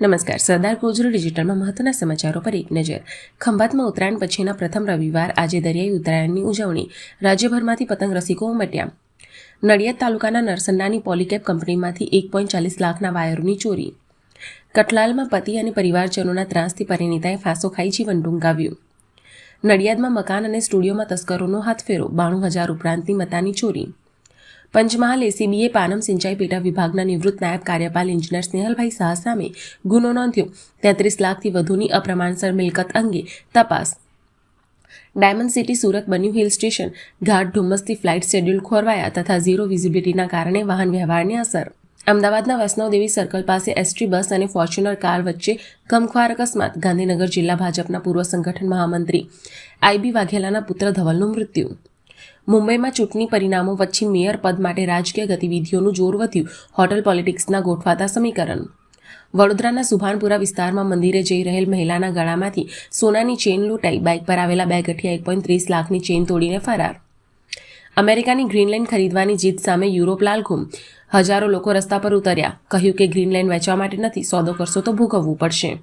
નમસ્કાર, સરદાર ગોજરો ડિજિટલમાં મહત્વના સમાચારો પર એક નજર. ખંભાતમાં ઉત્તરાયણ પછીના પ્રથમ રવિવાર આજે દરિયાઈ ઉત્તરાયણની ઉજવણી. રાજ્યભરમાંથી પતંગ રસિકો ઉમટ્યા. નડિયાદ તાલુકાના નરસન્નાની પોલીકેપ કંપનીમાંથી એક પોઈન્ટ ચાલીસ લાખના વાયરોની ચોરી. કઠલાલમાં પતિ અને પરિવારજનોના ત્રાસથી પરિણીતાએ ફાંસો ખાઈ જીવન ટૂંકાવ્યું નડિયાદમાં મકાન અને સ્ટુડિયોમાં તસ્કરોનો હાથફેરો, બાણું હજાર ઉપરાંતની મતાની ચોરી. પંચમહાલ એસીબીએ પાનમ સિંચાઈ પેટા વિભાગના નિવૃત્ત નાયબ કાર્યપાલ ઇજનેર સ્નેહલભાઈ શાહ સામે ગુનો નોંધ્યો. તેત્રીસ લાખથી વધુની અપ્રમાણસર મિલકત અંગે તપાસ. ડાયમંડ સિટી સુરત બન્યું હિલ સ્ટેશન. ઘાટ ધુમ્મસથી ફ્લાઇટ શેડ્યુલ ખોરવાયા તથા ઝીરો વિઝિબિલિટીના કારણે વાહન વ્યવહારને અસર. અમદાવાદના વૈષ્ણવદેવી સર્કલ પાસે એસટી બસ અને ફોર્ચ્યુનર કાર વચ્ચે ગમખ્વાર અકસ્માત. ગાંધીનગર જિલ્લા ભાજપના પૂર્વ સંગઠન મહામંત્રી આઈબી વાઘેલાના પુત્ર ધવલનું મૃત્યુ. મુંબઈમાં ચૂંટણી પરિણામો વચ્ચે મેયર પદ માટે રાજકીય ગતિવિધિઓનું જોર વધ્યું. હોટલ પોલિટિક્સના ગોઠવાતા સમીકરણ. વડોદરાના સુભાનપુરા વિસ્તારમાં મંદિરે જઈ રહેલ મહિલાના ગળામાંથી સોનાની ચેન લૂંટાઈ. બાઇક પર આવેલા બે ગઠિયા એક પોઈન્ટ ત્રીસ લાખની ચેન તોડીને ફરાર. અમેરિકાની ગ્રીનલેન્ડ ખરીદવાની જીત સામે યુરોપ લાલઘુમ. હજારો લોકો રસ્તા પર ઉતર્યા. કહ્યું કે ગ્રીનલેન્ડ વેચવા માટે નથી, સોદો કરશો તો ભોગવવું પડશે.